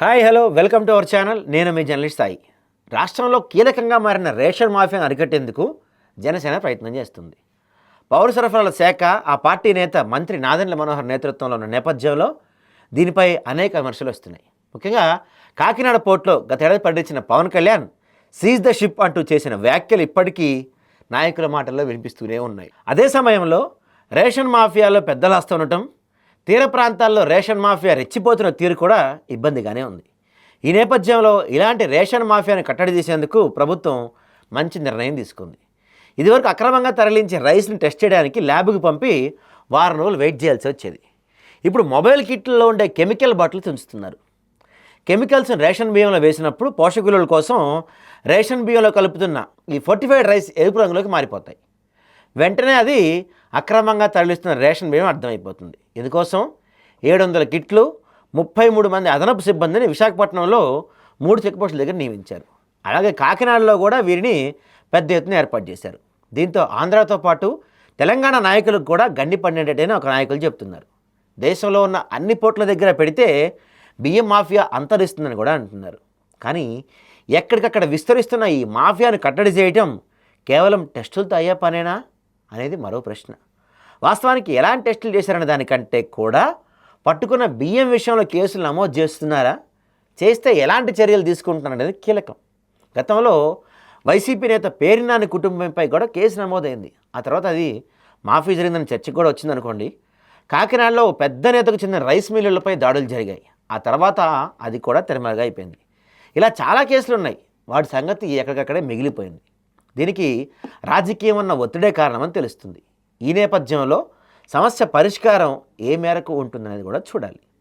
Hi hello welcome to our channel. నేను మీ journalist Sai. రాష్ట్రంలో కీలకంగా మారిన రేషన్ మాఫియాను అరికట్టేందుకు జనసేన ప్రయత్నం చేస్తుంది. పౌర సరఫరాల శాఖ ఆ పార్టీ నేత మంత్రి నాదెండ్ల మనోహర్ నేతృత్వంలో ఉన్న నేపథ్యంలో దీనిపై అనేక విమర్శలు వస్తున్నాయి. ముఖ్యంగా కాకినాడ పోర్టులో గతేడాది పండించిన పర్యటించిన Pawan Kalyan seize the ship అంటూ చేసిన వ్యాఖ్యలు ఇప్పటికీ నాయకుల మాటల్లో వినిపిస్తూనే ఉన్నాయి. అదే సమయంలో రేషన్ మాఫియాలో పెద్దల ఉండటం తీర ప్రాంతాల్లో రేషన్ మాఫియా రెచ్చిపోతున్న తీరు కూడా ఇబ్బందిగానే ఉంది. ఈ నేపథ్యంలో ఇలాంటి రేషన్ మాఫియాను కట్టడి చేసేందుకు ప్రభుత్వం మంచి నిర్ణయం తీసుకుంది. ఇదివరకు అక్రమంగా తరలించే రైస్ని టెస్ట్ చేయడానికి ల్యాబ్కి పంపి వారం రోజులు వెయిట్ చేయాల్సి వచ్చేది. ఇప్పుడు మొబైల్ కిట్లలో ఉండే కెమికల్ బాటిల్ తుంచుతున్నారు. కెమికల్స్ రేషన్ బియ్యంలో వేసినప్పుడు పోషక విలువల కోసం రేషన్ బియ్యంలో కలుపుతున్న ఈ ఫోర్టిఫైడ్ రైస్ ఎరుపు రంగులోకి మారిపోతాయి. వెంటనే అది అక్రమంగా తరలిస్తున్న రేషన్ బియ్యం అర్థమైపోతుంది. ఇందుకోసం ఏడు వందల కిట్లు ముప్పై మూడు మంది అదనపు సిబ్బందిని విశాఖపట్నంలో మూడు చెక్పోస్టుల దగ్గర నియమించారు. అలాగే కాకినాడలో కూడా వీరిని పెద్ద ఎత్తున ఏర్పాటు చేశారు. దీంతో ఆంధ్రాతో పాటు తెలంగాణ నాయకులకు కూడా గండి పడినట్టేనని ఒక నాయకులు చెప్తున్నారు. దేశంలో ఉన్న అన్ని పోర్ట్ల దగ్గర పెడితే బియ్యం మాఫియా అంతరిస్తుందని కూడా అంటున్నారు. కానీ ఎక్కడికక్కడ విస్తరిస్తున్న ఈ మాఫియాను కట్టడి చేయటం కేవలం టెస్టులతో అయ్యే పనేనా? అనేది మరో ప్రశ్న. వాస్తవానికి ఎలాంటి టెస్టులు చేశారనే దానికంటే కూడా పట్టుకున్న బియ్యం విషయంలో కేసులు నమోదు చేస్తున్నారా? చేస్తే ఎలాంటి చర్యలు తీసుకుంటున్నారనేది కీలకం. గతంలో వైసీపీ నేత పేరినాని కుటుంబంపై కూడా కేసు నమోదైంది. ఆ తర్వాత అది మాఫీ జరిగిందని చర్చ కూడా వచ్చిందనుకోండి. కాకినాడలో పెద్ద నేతకు చెందిన రైస్ మిల్లులపై దాడులు జరిగాయి. ఆ తర్వాత అది కూడా తిరమలగా అయిపోయింది. ఇలా చాలా కేసులు ఉన్నాయి. వాటి సంగతి ఎక్కడికక్కడే మిగిలిపోయింది. దీనికి రాజకీయం ఉన్న ఒత్తిడే కారణమని తెలుస్తుంది. ఈ నేపథ్యంలో సమస్య పరిష్కారం ఏ మేరకు ఉంటుందనేది కూడా చూడాలి.